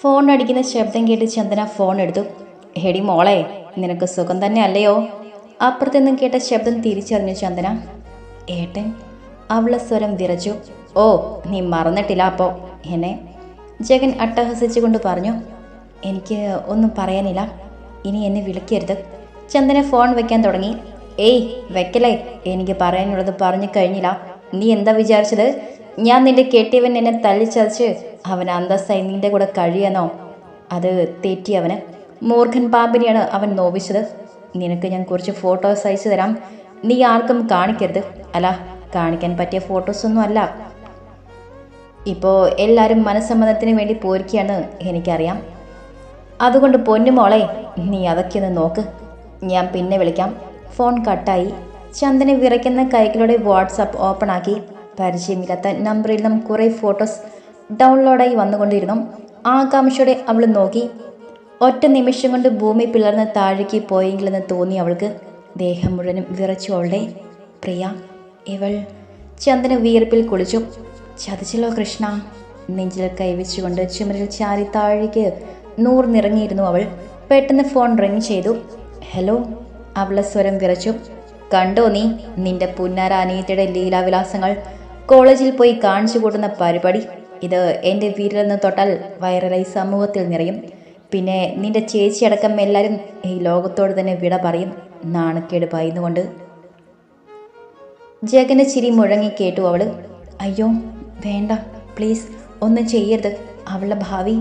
Phone അടിക്കുന്ന ശബ്ദം കേട്ട് ചന്ദന ഫോൺ എടുത്തു ഹെടി മോളെ നിനക്ക് സുഖം തന്നെ അല്ലയോ അപ്പുറത്തുനിന്നും കേട്ട ശബ്ദം തിരിച്ചറിഞ്ഞു ചന്ദന. ഏട്ടൻ അവളെ സ്വരം വിറച്ചു. ഓ നീ മറന്നിട്ടില്ല അപ്പോ? എന്നെ? ജഗൻ അട്ടഹസിച്ചുകൊണ്ട് പറഞ്ഞു. എനിക്ക് ഒന്നും പറയാനില്ല. ഇനി എന്നെ വിളിക്കരുത്. ചന്ദന ഫോൺ വെക്കാൻ തുടങ്ങി. ഏയ് വെക്കലേ എനിക്ക് പറയാനുള്ളത് പറഞ്ഞു കഴിഞ്ഞില്ല. നീ എന്താ വിചാരിച്ചത്? ഞാൻ നിന്റെ കെട്ടിയവൻ എന്നെ തല്ലിച്ചതച്ച് അവൻ അന്തസ്സായി നിന്റെ കൂടെ കഴിയണോ? അത് തെറ്റി അവന്. മൂർഖൻ പാമ്പിനെയാണ് അവൻ നോവിച്ചത്. നിനക്ക് ഞാൻ കുറച്ച് ഫോട്ടോസ് അയച്ചു തരാം. നീ ആർക്കും കാണിക്കരുത്. അല്ല കാണിക്കാൻ പറ്റിയ ഫോട്ടോസൊന്നും അല്ല. ഇപ്പോൾ എല്ലാവരും മനസ്സമ്മതത്തിന് വേണ്ടി പോരിക്കുകയാണ് എനിക്കറിയാം. അതുകൊണ്ട് പൊന്നുമോളെ നീ അതൊക്കെ ഒന്ന് നോക്ക്. ഞാൻ പിന്നെ വിളിക്കാം. ഫോൺ കട്ടായി. ചന്ദനെ വിറയ്ക്കുന്ന കൈകളുടെ വാട്സപ്പ് ഓപ്പൺ ആക്കി. പരിചയമില്ലാത്ത നമ്പറിൽ നിന്നും കുറേ ഫോട്ടോസ് ഡൗൺലോഡായി വന്നുകൊണ്ടിരുന്നു. ആകാംക്ഷയോടെ അവൾ നോക്കി. ഒറ്റ നിമിഷം കൊണ്ട് ഭൂമി പിളർന്ന് താഴേക്ക് പോയെങ്കിലെന്ന് തോന്നി അവൾക്ക്. ദേഹം മുഴുവനും വിറച്ചു അവളുടെ. പ്രിയ ഇവൾ ചന്ദന വിയർപ്പിൽ കുളിച്ചു. ചതിച്ചല്ലോ കൃഷ്ണ. നെഞ്ചിൽ കൈവച്ചുകൊണ്ട് ചുമരിൽ ചാരി താഴേക്ക് നൂർന്നിറങ്ങിയിരുന്നു അവൾ. പെട്ടെന്ന് ഫോൺ റിങ് ചെയ്തു. ഹലോ അവളെ സ്വരം വിറച്ചു. കണ്ടോ നീ നിന്റെ പുന്നാര അനിയത്തിയുടെ ലീലാവിലാസങ്ങൾ. കോളേജിൽ പോയി കാണിച്ചു കൂട്ടുന്ന പരിപാടി. ഇത് എന്റെ നിന്ന് തൊട്ടാൽ വൈറലായി സമൂഹത്തിൽ നിറയും. പിന്നെ നിന്റെ ചേച്ചി അടക്കം എല്ലാവരും ഈ ലോകത്തോട് തന്നെ വിട പറയും. നാണക്കേട് പറയുന്നുകൊണ്ട്. ജഗന് ചിരി മുഴങ്ങി കേട്ടു അവൾ. അയ്യോ വേണ്ട പ്ലീസ് ഒന്നും ചെയ്യരുത്. അവളുടെ ഭാവി.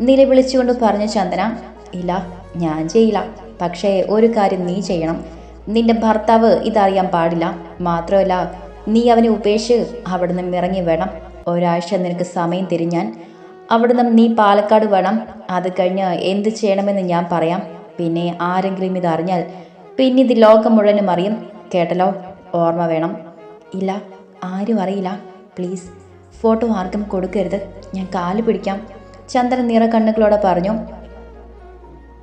നിലവിളിച്ചുകൊണ്ട് പറഞ്ഞു ചന്ദന. ഇല്ല ഞാൻ ചെയ്യില്ല. പക്ഷേ ഒരു കാര്യം നീ ചെയ്യണം. നിന്റെ ഭർത്താവ് ഇതറിയാൻ പാടില്ല. മാത്രമല്ല നീ അവനെ ഉപേക്ഷിച്ച് അവിടെ നിന്നും ഇറങ്ങി വേണം ഒരാഴ്ച നിനക്ക് സമയം തിരിഞ്ഞാൻ അവിടുന്ന് നീ പാലക്കാട് വേണം. അത് കഴിഞ്ഞ് എന്ത് ചെയ്യണമെന്ന് ഞാൻ പറയാം. പിന്നെ ആരെങ്കിലും ഇത് അറിഞ്ഞാൽ പിന്നെ ഇത് ലോകം മുഴുവനും അറിയും. കേട്ടല്ലോ? ഓർമ്മ വേണം. ഇല്ല ആരും അറിയില്ല. പ്ലീസ് ഫോട്ടോ ആർക്കും കൊടുക്കരുത്. ഞാൻ കാൽ പിടിക്കാം. ചന്ദ്രൻ നിറ കണ്ണുകളോടെ പറഞ്ഞു.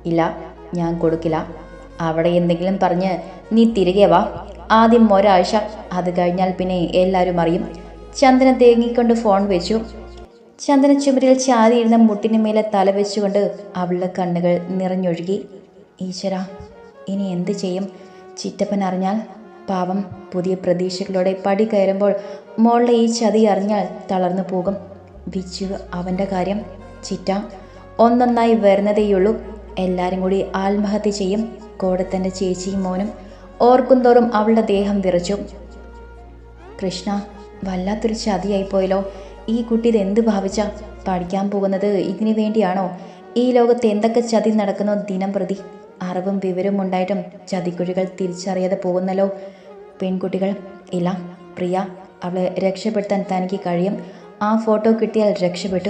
ഇല്ല ഞാൻ കൊടുക്കില്ല. അവിടെ എന്തെങ്കിലും പറഞ്ഞ് നീ തിരികെ വാ. ആദ്യം ഒരാഴ്ച. അത് കഴിഞ്ഞാൽ പിന്നെ എല്ലാവരും അറിയും. ചന്ദന തേങ്ങിക്കൊണ്ട് ഫോൺ വെച്ചു. ചന്ദന ചുമരിൽ ചാരിയിരുന്ന മുട്ടിന് മേലെ തല വെച്ചുകൊണ്ട് അവളുടെ കണ്ണുകൾ നിറഞ്ഞൊഴുകി. ഈശ്വര ഇനി എന്ത് ചെയ്യും? ചിറ്റപ്പൻ അറിഞ്ഞാൽ പാവം പുതിയ പ്രതീക്ഷകളോടെ പടി കയറുമ്പോൾ മോളുടെ ഈ ചതി അറിഞ്ഞാൽ തളർന്നു പോകും. വിച്ചു അവന്റെ കാര്യം. ചിറ്റ ഒന്നൊന്നായി വരുന്നതേയുള്ളൂ. എല്ലാവരും കൂടി ആത്മഹത്യ ചെയ്യും. കോടത്തന്റെ ചേച്ചിയും മോനും ഓർക്കുന്തോറും അവളുടെ ദേഹം വിറച്ചു. കൃഷ്ണ വല്ലാത്തൊരു ചതിയായി പോയല്ലോ ഈ കുട്ടി ഇത് എന്ത് ഭാവിച്ച പഠിക്കാൻ പോകുന്നത്? ഇതിനു വേണ്ടിയാണോ? ഈ ലോകത്ത് എന്തൊക്കെ ചതി നടക്കുന്നോ ദിനം പ്രതി? അറിവും വിവരവും ഉണ്ടായിട്ടും ചതിക്കുഴികൾ തിരിച്ചറിയാതെ പോകുന്നല്ലോ. പെൺകുട്ടികൾ ഇല്ല പ്രിയ അവളെ രക്ഷപ്പെടുത്താൻ തനിക്ക് കഴിയും. ആ ഫോട്ടോ കിട്ടിയാൽ രക്ഷപ്പെട്ടു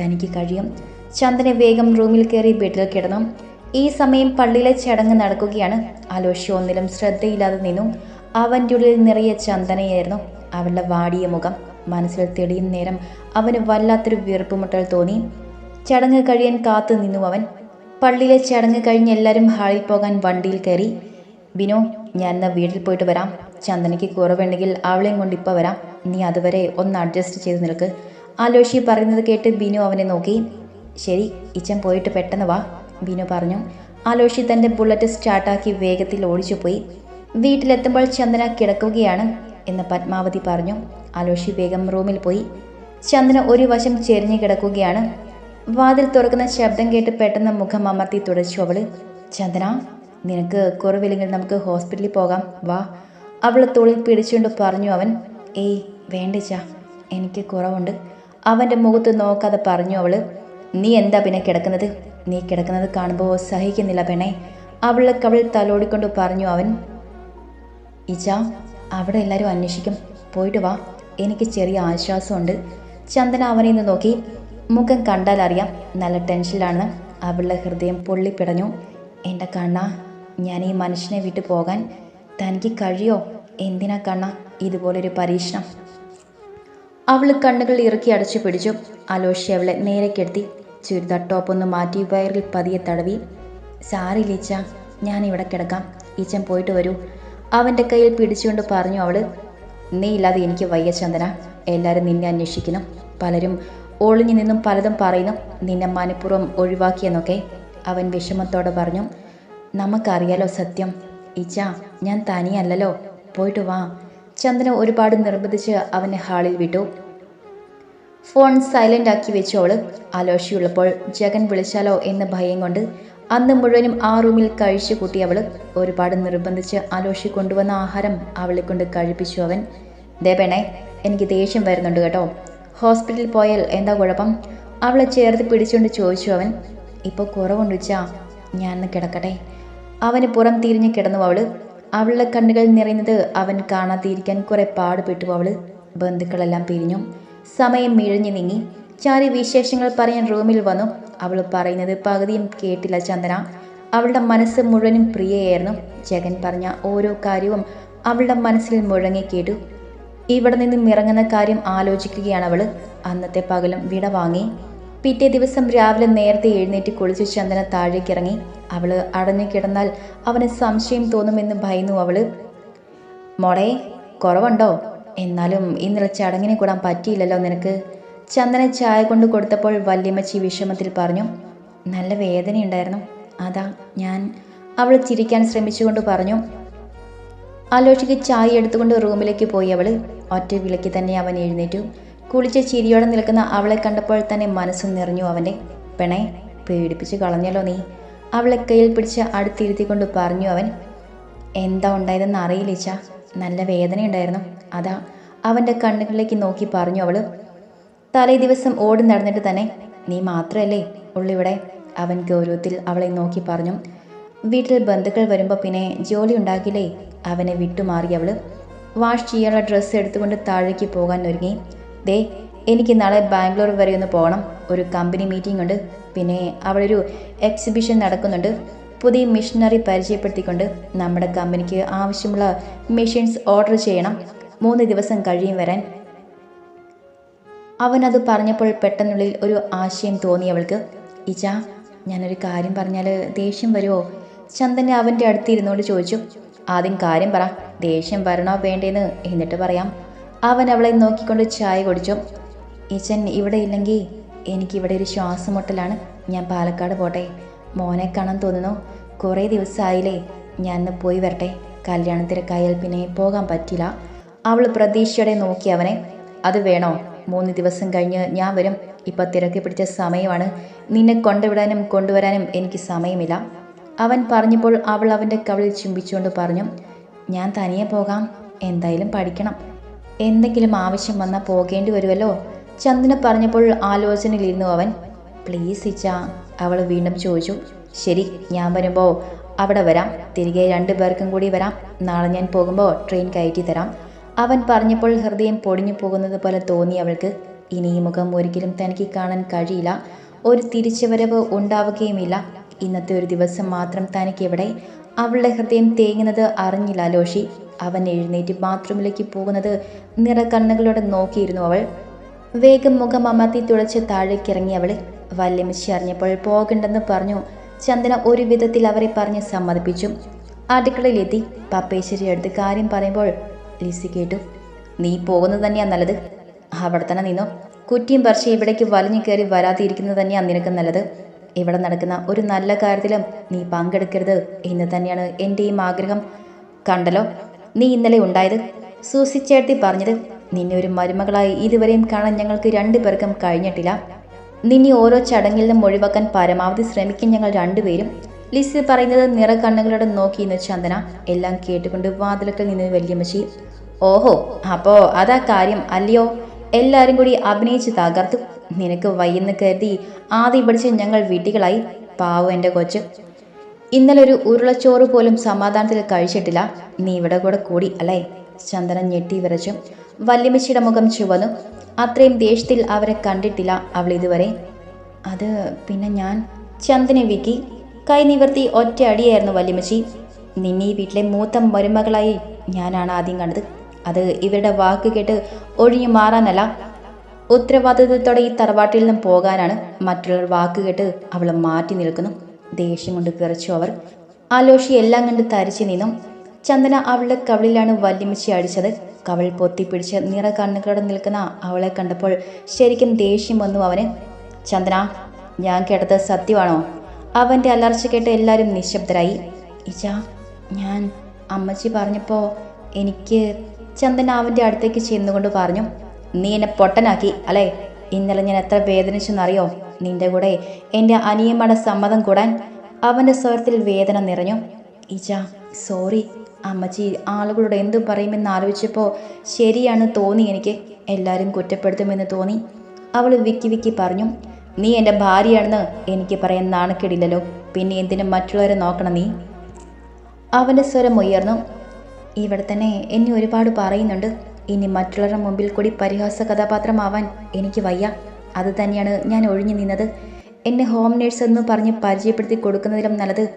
തനിക്ക് കഴിയും. ചന്ദന വേഗം റൂമിൽ കയറി ബെഡിൽ കിടന്നു. ഈ സമയം പള്ളിയിലെ ചടങ്ങ് നടക്കുകയാണ്. അലോഷ്യ ഒന്നിലും ശ്രദ്ധയില്ലാതെ നിന്നു. അവന്റെ ഉള്ളിൽ നിറയെ ചന്ദനയായിരുന്നു. അവളുടെ വാടിയ മുഖം മനസ്സിൽ തെളിയും നേരം അവന് വല്ലാത്തൊരു വീർപ്പുമുട്ടൽ തോന്നി. ചടങ്ങ് കഴിയാൻ കാത്തു നിന്നു അവൻ. പള്ളിയിലെ ചടങ്ങ് കഴിഞ്ഞ് എല്ലാവരും ഹാളിൽ പോകാൻ വണ്ടിയിൽ കയറി. ബിനോ ഞാൻ എന്നാൽ വീട്ടിൽ പോയിട്ട് വരാം. ചന്ദനയ്ക്ക് കുറവുണ്ടെങ്കിൽ അവളെയും കൊണ്ട് ഇപ്പോൾ വരാം. നീ അതുവരെ ഒന്ന് അഡ്ജസ്റ്റ് ചെയ്ത് നിൽക്ക് ആലോഷി പറയുന്നത് കേട്ട് ബിനു അവനെ നോക്കി. ശരി ഇച്ചൻ പോയിട്ട് പെട്ടെന്ന് വാ ബിനു പറഞ്ഞു. ആലോഷി തന്റെ ബുള്ളറ്റ് സ്റ്റാർട്ടാക്കി വേഗത്തിൽ ഓടിച്ചു പോയി വീട്ടിലെത്തുമ്പോൾ ചന്ദന കിടക്കുകയാണ്. എന്ന് പത്മാവതി പറഞ്ഞു. ആലോഷി വേഗം റൂമിൽ പോയി. ചന്ദ്രൻ ഒരു വശം ചെരിഞ്ഞു കിടക്കുകയാണ്. വാതിൽ തുറക്കുന്ന ശബ്ദം കേട്ട് പെട്ടെന്ന് മുഖം അമർത്തി തുടച്ചു അവൾ. ചന്ദ്ര നിനക്ക് കുറവില്ലെങ്കിൽ നമുക്ക് ഹോസ്പിറ്റലിൽ പോകാം. വാ. അവൾ തോളിൽ പിടിച്ചുകൊണ്ട് പറഞ്ഞു അവൻ. ഏയ് വേണ്ടച്ച എനിക്ക് കുറവുണ്ട്. അവന്റെ മുഖത്ത് നോക്കാതെ പറഞ്ഞു അവൾ. നീ എന്താ പിന്നെ കിടക്കുന്നത്? നീ കിടക്കുന്നത് കാണുമ്പോൾ സഹിക്കുന്നില്ല പെണ്ണെ. അവളെ കവൾ തലോടിക്കൊണ്ട് പറഞ്ഞു അവൻ. ഇജ അവിടെ എല്ലാവരും അന്വേഷിക്കും. പോയിട്ട് വാ. എനിക്ക് ചെറിയ ആശ്വാസമുണ്ട്. ചന്ദന അവനെ നിന്ന് നോക്കി. മുഖം കണ്ടാൽ അറിയാം നല്ല ടെൻഷനിലാണ് അവളുടെ ഹൃദയം പൊള്ളിപ്പിടഞ്ഞു. എന്റെ കണ്ണ ഞാൻ ഈ മനുഷ്യനെ വിട്ടു പോകാൻ. തനിക്ക് കഴിയോ? എന്തിനാ കണ്ണ? ഇതുപോലൊരു പരീക്ഷണം. അവൾ കണ്ണുകൾ ഇറക്കി അടച്ചു പിടിച്ചു. അലോഷി അവളെ നേരെ കെടുത്തി. ചുരിദാർ ടോപ്പ് ഒന്ന് മാറ്റി വയറിൽ പതിയെ തടവി. സാരി ലീച്ച ഞാൻ ഇവിടെ കിടക്കാം. ഈച്ചൻ പോയിട്ട് വരൂ. അവന്റെ കയ്യിൽ പിടിച്ചുകൊണ്ട് പറഞ്ഞു അവൾ നീ ഇല്ലാതെ എനിക്ക് വയ്യ ചന്ദന. എല്ലാവരും നിന്നെ അന്വേഷിക്കണം. പലരും ഒളിഞ്ഞു നിന്നും പലതും പറയുന്നു. നിന്നെ മനഃപൂർവം ഒഴിവാക്കിയെന്നൊക്കെ അവൻ വിഷമത്തോടെ പറഞ്ഞു. നമുക്കറിയാലോ സത്യം. ഇച്ച ഞാൻ തനിയല്ലല്ലോ. പോയിട്ട് വാ. ചന്ദന ഒരുപാട് നിർബന്ധിച്ച് അവനെ ഹാളിൽ വിട്ടു. ഫോൺ സൈലന്റ് ആക്കി വെച്ചോൾ അലോഷിയുള്ളപ്പോൾ ജഗൻ വിളിച്ചാലോ? എന്ന് ഭയം കൊണ്ട് അന്ന് മുഴുവനും ആ റൂമിൽ കഴിച്ചു കൂട്ടി അവൾ ഒരുപാട് നിർബന്ധിച്ച് ആലോഷി കൊണ്ടുവന്ന ആഹാരം അവളെ കൊണ്ട് കഴിപ്പിച്ചു അവൻ. ദേ എനിക്ക് ദേഷ്യം വരുന്നുണ്ട് കേട്ടോ. ഹോസ്പിറ്റലിൽ പോയാൽ എന്താ കുഴപ്പം? അവളെ ചേർത്ത് പിടിച്ചുകൊണ്ട് ചോദിച്ചു അവൻ. ഇപ്പോൾ കുറവുണ്ട് വെച്ചാ ഞാൻ കിടക്കട്ടെ. അവന് പുറം തിരിഞ്ഞ് കിടന്നു അവൾ. അവളുടെ കണ്ണുകൾ നിറയുന്നത് അവൻ കാണാതിരിക്കാൻ കുറെ പാടുപെട്ടു അവൾ. ബന്ധുക്കളെല്ലാം പിരിഞ്ഞു. സമയം മിഴഞ്ഞു നീങ്ങി. ചാരി വിശേഷങ്ങൾ പറയാൻ റൂമിൽ വന്നു. അവൾ പറയുന്നത് പകുതിയും കേട്ടില്ല ചന്ദന. അവളുടെ മനസ്സ് മുഴുവനും പ്രിയയായിരുന്നു. ജഗൻ പറഞ്ഞ ഓരോ കാര്യവും അവളുടെ മനസ്സിൽ മുഴങ്ങി കേട്ടു. ഇവിടെ നിന്നും ഇറങ്ങുന്ന കാര്യം ആലോചിക്കുകയാണ് അവൾ. അന്നത്തെ പകലും വിട വാങ്ങി. പിറ്റേ ദിവസം രാവിലെ നേരത്തെ എഴുന്നേറ്റ് കുളിച്ച് ചന്ദന താഴേക്ക് ഇറങ്ങി അവൾ അടഞ്ഞു കിടന്നാൽ അവന് സംശയം തോന്നുമെന്ന് ഭയന്നു അവൾ. മോളെ കുറവുണ്ടോ? എന്നാലും ഇന്നലെ ചടങ്ങിന് കൂടാൻ പറ്റിയില്ലല്ലോ നിനക്ക്. ചന്ദന ചായ കൊണ്ട് കൊടുത്തപ്പോൾ വല്യമ്മച്ചി വിഷമത്തിൽ പറഞ്ഞു നല്ല വേദനയുണ്ടായിരുന്നു. അതാ ഞാൻ അവൾ ചിരിക്കാൻ ശ്രമിച്ചുകൊണ്ട് പറഞ്ഞു. ആലോചിക്ക് ചായ എടുത്തുകൊണ്ട് റൂമിലേക്ക് പോയി അവൾ ഒറ്റ വിളക്കി തന്നെ അവൻ എഴുന്നേറ്റു. കുളിച്ച് ചിരിയോടെ നിൽക്കുന്ന അവളെ കണ്ടപ്പോൾ തന്നെ മനസ്സും നിറഞ്ഞു അവന്റെ പെണെ പേടിപ്പിച്ച് കളഞ്ഞല്ലോ നീ. അവളെ കയ്യിൽ പിടിച്ച് അടുത്തിരുത്തിക്കൊണ്ട് പറഞ്ഞു അവൻ. എന്താ ഉണ്ടായതെന്ന് അറിയില്ല നല്ല വേദനയുണ്ടായിരുന്നു. അതാ അവന്റെ കണ്ണുകളിലേക്ക് നോക്കി പറഞ്ഞു അവൾ. തലേ ദിവസം ഓടി നടന്നിട്ട് തന്നെ നീ മാത്രമല്ലേ ഉള്ളിവിടെ അവൻ ഗൗരവത്തിൽ അവളെ നോക്കി പറഞ്ഞു. വീട്ടിൽ ബന്ധുക്കൾ വരുമ്പോൾ പിന്നെ ജോലി ഉണ്ടാക്കില്ലേ? അവനെ വിട്ടുമാറി അവൾ വാഷ് ചെയ്യാനുള്ള ഡ്രസ്സ് എടുത്തുകൊണ്ട് താഴേക്ക് പോകാൻ ഒരുങ്ങി. ദേ എനിക്ക് നാളെ ബാംഗ്ലൂർ വരെ ഒന്ന് പോകണം ഒരു കമ്പനി മീറ്റിംഗ് ഉണ്ട്. പിന്നെ അവിടെ ഒരു എക്സിബിഷൻ നടക്കുന്നുണ്ട്. പുതിയ മിഷനറി പരിചയപ്പെടുത്തിക്കൊണ്ട് നമ്മുടെ കമ്പനിക്ക് ആവശ്യമുള്ള മെഷീൻസ് ഓർഡർ ചെയ്യണം. മൂന്ന് ദിവസം കഴിയും വരാൻ. അവനത് പറഞ്ഞപ്പോൾ പെട്ടെന്നുള്ളിൽ ഒരു ആശയം തോന്നി അവൾക്ക്. ഇജ ഞാനൊരു കാര്യം പറഞ്ഞാൽ ദേഷ്യം വരുമോ ചന്ദൻ അവന്റെ അടുത്ത് ഇരുന്നോണ്ട് ചോദിച്ചു. ആദ്യം കാര്യം പറ. ദേഷ്യം വരണോ വേണ്ടേന്ന് എന്നിട്ട് പറയാം. അവൻ അവളെ നോക്കിക്കൊണ്ട് ചായ കുടിച്ചു. ഇച്ചൻ ഇവിടെ ഇല്ലെങ്കിൽ എനിക്കിവിടെ ഒരു ശ്വാസമുട്ടലാണ്. ഞാൻ പാലക്കാട് പോട്ടെ. മോനെ കാണാൻ തോന്നുന്നു. കുറേ ദിവസമായില്ലേ ഞാൻ ഇന്ന് പോയി വരട്ടെ. കല്യാണത്തിരക്കായാൽ പിന്നെ പോകാൻ പറ്റില്ല. അവൾ പ്രതീക്ഷയോടെ നോക്കി അവനെ. അത് വേണോ? മൂന്ന് ദിവസം കഴിഞ്ഞ് ഞാൻ വരും. ഇപ്പം തിരക്കി പിടിച്ച സമയമാണ്. നിന്നെ കൊണ്ടുവിടാനും കൊണ്ടുവരാനും എനിക്ക് സമയമില്ല. അവൻ പറഞ്ഞപ്പോൾ അവൾ അവന്റെ കവളിൽ ചുംബിച്ചുകൊണ്ട് പറഞ്ഞു ഞാൻ തനിയെ പോകാം. എന്തായാലും പഠിക്കണം. എന്തെങ്കിലും ആവശ്യം വന്നാൽ പോകേണ്ടി വരുമല്ലോ ചന്ദന പറഞ്ഞപ്പോൾ ആലോചനയിലിരുന്നു അവൻ. പ്ലീസ് ഇച്ച അവൾ വീണ്ടും ചോദിച്ചു. ശരി ഞാൻ വരുമ്പോൾ അവിടെ വരാം. തിരികെ രണ്ടു പേർക്കും കൂടി വരാം. നാളെ ഞാൻ പോകുമ്പോൾ ട്രെയിൻ കയറ്റി തരാം. അവൻ പറഞ്ഞപ്പോൾ ഹൃദയം പൊടിഞ്ഞു പോകുന്നത് പോലെ തോന്നി അവൾക്ക്. ഇനി ഈ മുഖം ഒരിക്കലും തനിക്ക് കാണാൻ കഴിയില്ല. ഒരു തിരിച്ചുവരവ് ഉണ്ടാവുകയുമില്ല. ഇന്നത്തെ ഒരു ദിവസം മാത്രം തനിക്ക് എവിടെ അവളുടെ ഹൃദയം തേങ്ങുന്നത് അറിഞ്ഞില്ല ലോഷി. അവൻ എഴുന്നേറ്റ് ബാത്റൂമിലേക്ക് പോകുന്നത് നിറക്കണ്ണുകളോടെ നോക്കിയിരുന്നു അവൾ. വേഗം മുഖം അമർത്തി തുളച്ച് താഴേക്കിറങ്ങി അവൾ. വല്യമിച്ചി അറിഞ്ഞപ്പോൾ പോകണ്ടെന്ന് പറഞ്ഞു. ചന്ദന ഒരു വിധത്തിൽ അവരെ പറഞ്ഞ് സമ്മതിപ്പിച്ചു. അടുക്കളയിലെത്തി. പപ്പേശ്വരി അടുത്ത് കാര്യം പറയുമ്പോൾ ലിസി കേട്ടു. നീ പോകുന്നത് തന്നെയാ നല്ലത്. അവിടെ തന്നെ നിന്നോ. കുറ്റിയും പറിച്ച് ഇവിടേക്ക് വലിഞ്ഞു കയറി വരാതിരിക്കുന്നത് തന്നെയാണ് നിനക്ക് നല്ലത്. ഇവിടെ നടക്കുന്ന ഒരു നല്ല കാര്യത്തിലും നീ പങ്കെടുക്കരുത്. എന്ന് തന്നെയാണ് എന്റെയും ആഗ്രഹം. കണ്ടല്ലോ നീ ഇന്നലെ ഉണ്ടായത്. സൂസിച്ചേർത്തി പറഞ്ഞത് നിന്നെ ഒരു മരുമകളായി ഇതുവരെയും കാണാൻ ഞങ്ങൾക്ക് രണ്ടു പേർക്കും കഴിഞ്ഞിട്ടില്ല. നിന്നെ ഓരോ ചടങ്ങിൽ നിന്നും ഒഴിവാക്കാൻ പരമാവധി ശ്രമിക്കും ഞങ്ങൾ രണ്ടുപേരും. ലിസി പറയുന്നത് നിറക്കണ്ണുകളോട് നോക്കി ഇന്ന് ചന്ദന എല്ലാം കേട്ടുകൊണ്ട് വാതിലക്കൽ നിന്ന് വല്യമ്മച്ചി ഓഹോ അപ്പോ അതാ കാര്യം അല്ലയോ? എല്ലാരും കൂടി അഭിനയിച്ച് തകർത്തു. നിനക്ക് വയ്യെന്ന് കരുതി ആദ്യം പഠിച്ച് ഞങ്ങൾ വീട്ടികളായി. പാവ എന്റെ കൊച്ച്. ഇന്നലെ ഒരു ഉരുളച്ചോറ് പോലും സമാധാനത്തിൽ കഴിച്ചിട്ടില്ല. നീ ഇവിടെ കൂടെ കൂടി അല്ലേ? ചന്ദനം ഞെട്ടി വിറച്ചു. വല്യമ്മച്ചിയുടെ മുഖം ചുവന്നു. അത്രയും ദേഷ്യത്തിൽ അവരെ കണ്ടിട്ടില്ല അവൾ ഇതുവരെ. അത് പിന്നെ ഞാൻ? ചന്ദനെ വിക്കി. കൈ നിവർത്തി ഒറ്റ അടിയായിരുന്നു വല്യമ്മച്ചി. നിന്നെ ഈ വീട്ടിലെ മൂത്ത മരുമകളായി ഞാനാണ് ആദ്യം കണ്ടത്. അത് ഇവരുടെ വാക്ക് കേട്ട് ഒഴിഞ്ഞു മാറാനല്ല. ഉത്തരവാദിത്വത്തോടെ ഈ തറവാട്ടിൽ നിന്നും പോകാനാണ് മറ്റുള്ളവർ വാക്ക് കേട്ട് അവൾ മാറ്റി നിൽക്കുന്നു. ദേഷ്യം കൊണ്ട് പിറച്ചു അവർ. ആലോഷി എല്ലാം കണ്ട് തരിച്ചു നിന്നു. ചന്ദന അവളുടെ കവളിലാണ് വല്യമിച്ചി അടിച്ചത്. കവൾ പൊത്തിപ്പിടിച്ച് നിറ കണ്ണുകളോടെ നിൽക്കുന്ന അവളെ കണ്ടപ്പോൾ ശരിക്കും ദേഷ്യം വന്നു അവന്. ചന്ദന ഞാൻ കേട്ടത് സത്യമാണോ? അവന്റെ അലർച്ച കേട്ട് എല്ലാവരും നിശബ്ദരായി. ഇജ ഞാൻ അമ്മച്ചി പറഞ്ഞപ്പോൾ എനിക്ക് ചന്ദൻ അവന്റെ അടുത്തേക്ക് ചെന്നുകൊണ്ട് പറഞ്ഞു നീ എന്നെ പൊട്ടനാക്കി അല്ലേ? ഇന്നലെ ഞാൻ എത്ര വേദനിച്ചെന്നറിയോ? നിന്റെ കൂടെ എന്റെ അനിയമ്മയുടെ സമ്മതം കൂടാൻ അവന്റെ സ്വരത്തിൽ വേദന നിറഞ്ഞു. ഇജ സോറി അമ്മച്ചി ആളുകളോട് എന്തു പറയുമെന്ന് ആലോചിച്ചപ്പോൾ ശരിയാണ് തോന്നി എനിക്ക്. എല്ലാവരും കുറ്റപ്പെടുത്തുമെന്ന് തോന്നി. അവൾ വിക്കി വിക്കി പറഞ്ഞു നീ എന്റെ ഭാര്യയാണെന്ന് എനിക്ക് പറയാൻ നാണക്കേടില്ലല്ലോ. പിന്നെ എന്തിനും മറ്റുള്ളവരെ നോക്കണം നീ? അവന്റെ സ്വരം ഉയർന്നു. ഇവിടെ തന്നെ എന്നെ ഒരുപാട് പറയുന്നുണ്ട്. ഇനി മറ്റുള്ളവരുടെ മുമ്പിൽ കൂടി പരിഹാസ കഥാപാത്രമാവാൻ എനിക്ക് വയ്യ. അത് തന്നെയാണ് ഞാൻ ഒഴിഞ്ഞു നിന്നത്. എന്നെ ഹോം നേഴ്സ് എന്ന് പറഞ്ഞ് പരിചയപ്പെടുത്തി കൊടുക്കുന്നതിലും നല്ലത്.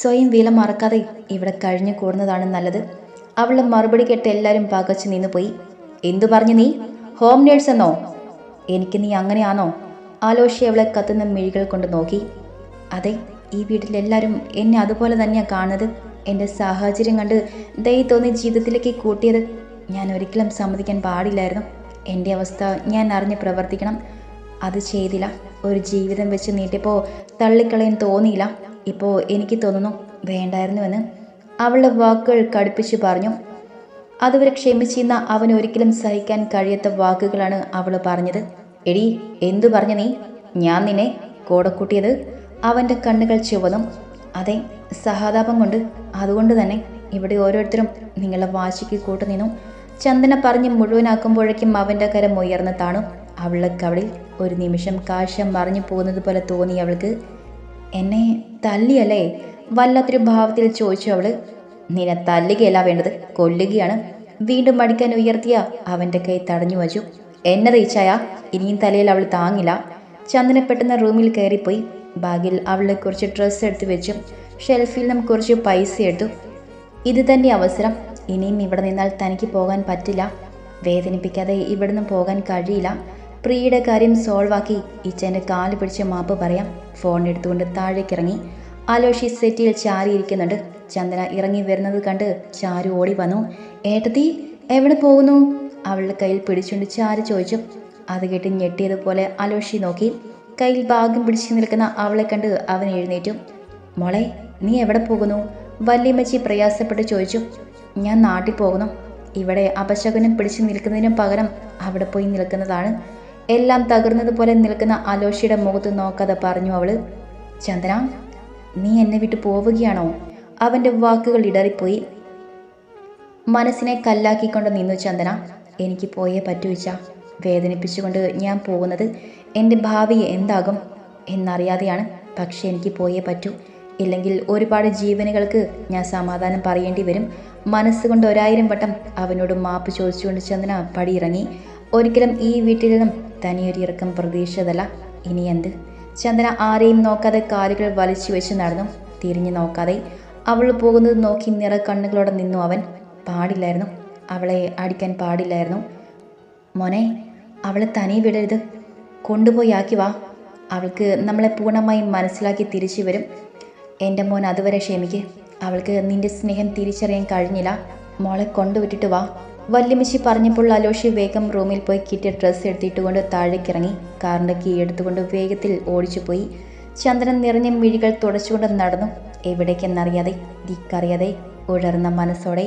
സ്വയം വില മറക്കാതെ ഇവിടെ കഴിഞ്ഞു കൂടുന്നതാണ് നല്ലത്. അവൾ മറുപടി കേട്ട് എല്ലാവരും പകച്ചു നിന്നു പോയി എന്തു പറഞ്ഞു നീ? ഹോം നേഴ്സ് എന്നോ? എനിക്ക് നീ അങ്ങനെയാണോ? ആലോഷി അവളെ കത്തുന്ന മിഴികൾ കൊണ്ട് നോക്കി. അതെ ഈ വീട്ടിലെല്ലാവരും എന്നെ അതുപോലെ തന്നെയാണ് കാണുന്നത്. എന്റെ സാഹചര്യം കണ്ട് ദൈ തോന്നി ജീവിതത്തിലേക്ക് കൂട്ടിയത് ഞാൻ ഒരിക്കലും സമ്മതിക്കാൻ പാടില്ലായിരുന്നു. എന്റെ അവസ്ഥ ഞാൻ അറിഞ്ഞ് പ്രവർത്തിക്കണം. അത് ചെയ്തില്ല. ഒരു ജീവിതം വെച്ച് നീട്ടിയപ്പോൾ തള്ളിക്കളയാൻ തോന്നിയില്ല. ഇപ്പോൾ എനിക്ക് തോന്നുന്നു വേണ്ടായിരുന്നുവെന്ന്. അവളുടെ വാക്കുകൾ കടുപ്പിച്ച് പറഞ്ഞു. അതുവരെ ക്ഷമിച്ചിരുന്ന അവൻ ഒരിക്കലും സഹിക്കാൻ കഴിയാത്ത വാക്കുകളാണ് അവൾ പറഞ്ഞത്. എടി എന്തു പറഞ്ഞു നീ? ഞാൻ നിന്നെ കോടക്കൂട്ടിയത് അവന്റെ കണ്ണുകൾ ചുവന്നും അതെ സഹതാപം കൊണ്ട്. അതുകൊണ്ട് തന്നെ ഇവിടെ ഓരോരുത്തരും നിങ്ങളെ വാശിക്ക് കൂട്ടുനിന്നു ചന്ദന പറഞ്ഞ് മുഴുവനാക്കുമ്പോഴേക്കും അവന്റെ കരം ഉയർന്ന് താണു. അവളുടെ കവളിൽ ഒരു നിമിഷം കാശം മറിഞ്ഞു പോകുന്നത് പോലെ തോന്നി അവൾക്ക്. എന്നെ തല്ലിയല്ലേ? വല്ലാത്തൊരു ഭാവത്തിൽ ചോദിച്ചു അവൾ. നിന്നെ തല്ലുകയല്ല വേണ്ടത് കൊല്ലുകയാണ്. വീണ്ടും മടിക്കാൻ ഉയർത്തിയ അവന്റെ കൈ തടഞ്ഞു വച്ചു. എന്നെ റീച്ചായ? ഇനിയും തലയിൽ അവൾ താങ്ങില്ല. ചന്ദന പെട്ടെന്ന് റൂമിൽ കയറിപ്പോയി. ബാഗിൽ അവളെ കുറച്ച് ഡ്രസ്സ് എടുത്ത് വെച്ചു ഷെൽഫിൽ നിന്നും കുറച്ച് പൈസ എടുത്തു. ഇത് തന്നെ അവസരം. ഇനിയും ഇവിടെ നിന്നാൽ തനിക്ക് പോകാൻ പറ്റില്ല. വേദനിപ്പിക്കാതെ ഇവിടുന്ന് പോകാൻ കഴിയില്ല. പ്രിയയുടെ കാര്യം സോൾവാക്കി ഇച്ചന്റെ കാൽ പിടിച്ച മാപ്പ് പറയാം. ഫോൺ എടുത്തുകൊണ്ട് താഴേക്കിറങ്ങി. ആലോഷി സെറ്റിൽ ചാരിയിരിക്കുന്നുണ്ട്. ചന്ദന ഇറങ്ങി വരുന്നത് കണ്ട് ചാരു ഓടി വന്നു. ഏട്ടത്തി എവിടെ പോകുന്നു? അവളുടെ കയ്യിൽ പിടിച്ചുകൊണ്ട് ചാരി ചോദിച്ചു. അത് കേട്ട് ഞെട്ടിയതുപോലെ അലോഷി നോക്കി. കയ്യിൽ ഭാഗം പിടിച്ചു നിൽക്കുന്ന അവളെ കണ്ട് അവൻ എഴുന്നേറ്റു. മോളെ നീ എവിടെ പോകുന്നു? വല്യമ്മച്ചി പ്രയാസപ്പെട്ട് ചോദിച്ചു. ഞാൻ നാട്ടിൽ പോകുന്നു. ഇവിടെ അപശകുനം പിടിച്ചു നിൽക്കുന്നതിനും പകരം അവിടെ പോയി നിൽക്കുന്നതാണ്. എല്ലാം തകർന്നതുപോലെ നിൽക്കുന്ന അലോഷിയുടെ മുഖത്ത് നോക്കാതെ പറഞ്ഞു അവൾ. ചന്ദ്ര നീ എന്നെ വിട്ടു പോവുകയാണോ? അവന്റെ വാക്കുകൾ ഇടറിപ്പോയി. മനസ്സിനെ കല്ലാക്കിക്കൊണ്ട് നിന്നു ചന്ദന. എനിക്ക് പോയേ പറ്റൂച്ച വേദനിപ്പിച്ചുകൊണ്ട് ഞാൻ പോകുന്നത് എന്റെ ഭാവി എന്താകും എന്നറിയാതെയാണ്. പക്ഷേ എനിക്ക് പോയേ പറ്റൂ. ഇല്ലെങ്കിൽ ഒരുപാട് ജീവനുകൾക്ക് ഞാൻ സമാധാനം പറയേണ്ടി വരും. മനസ്സുകൊണ്ട് ഒരായിരം വട്ടം അവനോട് മാപ്പ് ചോദിച്ചുകൊണ്ട് ചന്ദന പടിയിറങ്ങി. ഒരിക്കലും ഈ വീട്ടിൽ നിന്നും തനിയൊരു ഇറക്കം പ്രതീക്ഷിച്ചതല്ല. ഇനി എന്ത്? ചന്ദന ആരെയും നോക്കാതെ കാലുകൾ വലിച്ചു വെച്ച് നടന്നു. തിരിഞ്ഞു നോക്കാതെ അവൾ പോകുന്നത് നോക്കി നിറ കണ്ണുകളോടെ നിന്നു അവൻ. പാടില്ലായിരുന്നു. അവളെ അടിക്കാൻ പാടില്ലായിരുന്നു. മോനെ അവളെ തനി വിടരുത്. കൊണ്ടുപോയി ആക്കി വാ. അവൾക്ക് നമ്മളെ പൂർണമായും മനസ്സിലാക്കി തിരിച്ചു വരും. എന്റെ മോൻ അതുവരെ ക്ഷമിക്ക്. അവൾക്ക് നിന്റെ സ്നേഹം തിരിച്ചറിയാൻ കഴിഞ്ഞില്ല. മോളെ കൊണ്ടുവിട്ടിട്ട് വാ. വല്യമ്മച്ചി പറഞ്ഞപ്പോൾ അലോഷി വേഗം റൂമിൽ പോയി കിട്ടിയ ഡ്രസ്സ് എടുത്തിട്ടുകൊണ്ട് താഴേക്കിറങ്ങി. കാറിന്റെ കീ എടുത്തുകൊണ്ട് വേഗത്തിൽ ഓടിച്ചു പോയി ചന്ദ്രൻ നിറഞ്ഞ മിഴികൾ തുടച്ചുകൊണ്ട് നടന്നു. എവിടേക്കെന്നറിയാതെ ദിക്കറിയാതെ ഉഴർന്ന മനസ്സോടെ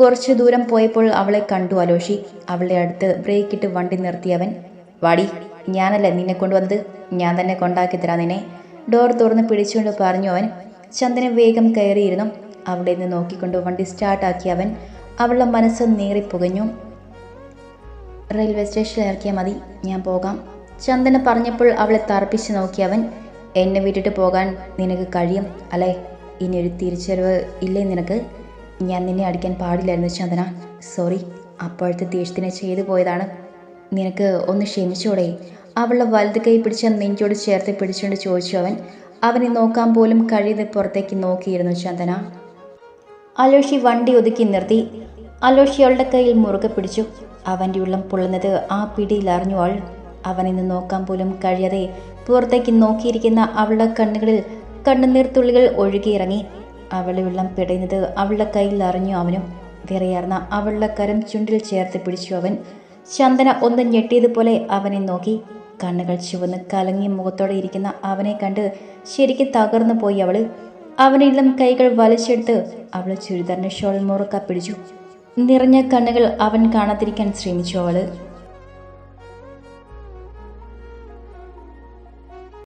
കുറച്ചു ദൂരം പോയപ്പോൾ അവളെ കണ്ടു അലോഷി. അവളുടെ അടുത്ത് ബ്രേക്കിട്ട് വണ്ടി നിർത്തിയവൻ വാടി ഞാനല്ല നിന്നെ കൊണ്ടുവന്നത്? ഞാൻ തന്നെ കൊണ്ടാക്കി തരാം നിന്നെ. ഡോർ തുറന്ന് പിടിച്ചുകൊണ്ട് പറഞ്ഞു അവൻ. ചന്ദന വേഗം കയറിയിരുന്നു. അവിടെ നിന്ന് നോക്കിക്കൊണ്ട് വണ്ടി സ്റ്റാർട്ടാക്കി അവൻ. അവളുടെ മനസ്സ് നീറിപ്പുകഞ്ഞു റെയിൽവേ സ്റ്റേഷനിൽ ഇറക്കിയാൽ മതി ഞാൻ പോകാം. ചന്ദന പറഞ്ഞപ്പോൾ അവളെ തറപ്പിച്ച് നോക്കിയവൻ എന്നെ വിട്ടിട്ട് പോകാൻ നിനക്ക് കഴിയും അല്ലേ? ഇനി ഒരു തിരിച്ചറിവ് ഇല്ലേ നിനക്ക്? ഞാൻ നിന്നെ അടിക്കാൻ പാടില്ലായിരുന്നു ചന്ദന. സോറി അപ്പോഴത്തെ ദേഷ്യത്തിനെ ചെയ്തു പോയതാണ്. നിനക്ക് ഒന്ന് ക്ഷമിച്ചോടെ? അവളുടെ വലത് കൈ പിടിച്ച നെഞ്ചോട് ചേർത്ത് പിടിച്ചുകൊണ്ട് ചോദിച്ചു അവൻ. അവനെ നോക്കാൻ പോലും കഴിയത് പുറത്തേക്ക് നോക്കിയിരുന്നു ചന്ദന. അലോഷി വണ്ടി ഒതുക്കി നിർത്തി. അലോഷി അവളുടെ കയ്യിൽ മുറുകെ പിടിച്ചു. അവന്റെ ഉള്ളം പൊള്ളുന്നത് ആ പിടിയിൽ അറിഞ്ഞു അവൾ. അവനിന്ന് നോക്കാൻ പോലും കഴിയാതെ പുറത്തേക്ക് നോക്കിയിരിക്കുന്ന അവളുടെ കണ്ണുകളിൽ കണ്ണുനീർത്തുള്ളികൾ ഒഴുകിയിറങ്ങി. അവളുടെ വെള്ളം പിടയുന്നത് അവളുടെ കയ്യിൽ അറിഞ്ഞു അവനും വിറയാർന്ന അവളുടെ കരം ചുണ്ടിൽ ചേർത്ത് പിടിച്ചു അവൻ. ചന്ദന ഒന്ന് ഞെട്ടിയതുപോലെ അവനെ നോക്കി. കണ്ണുകൾ ചുവന്ന് കലങ്ങിയ മുഖത്തോടെ ഇരിക്കുന്ന അവനെ കണ്ട് ശരിക്കും തകർന്നു പോയി അവൾ. അവനിലും കൈകൾ വലിച്ചെടുത്ത് അവൾ ചുരിദാറിന്റെ ഷോൾ മുറുക്ക പിടിച്ചു. നിറഞ്ഞ കണ്ണുകൾ അവൻ കാണാതിരിക്കാൻ ശ്രമിച്ചു അവൾ.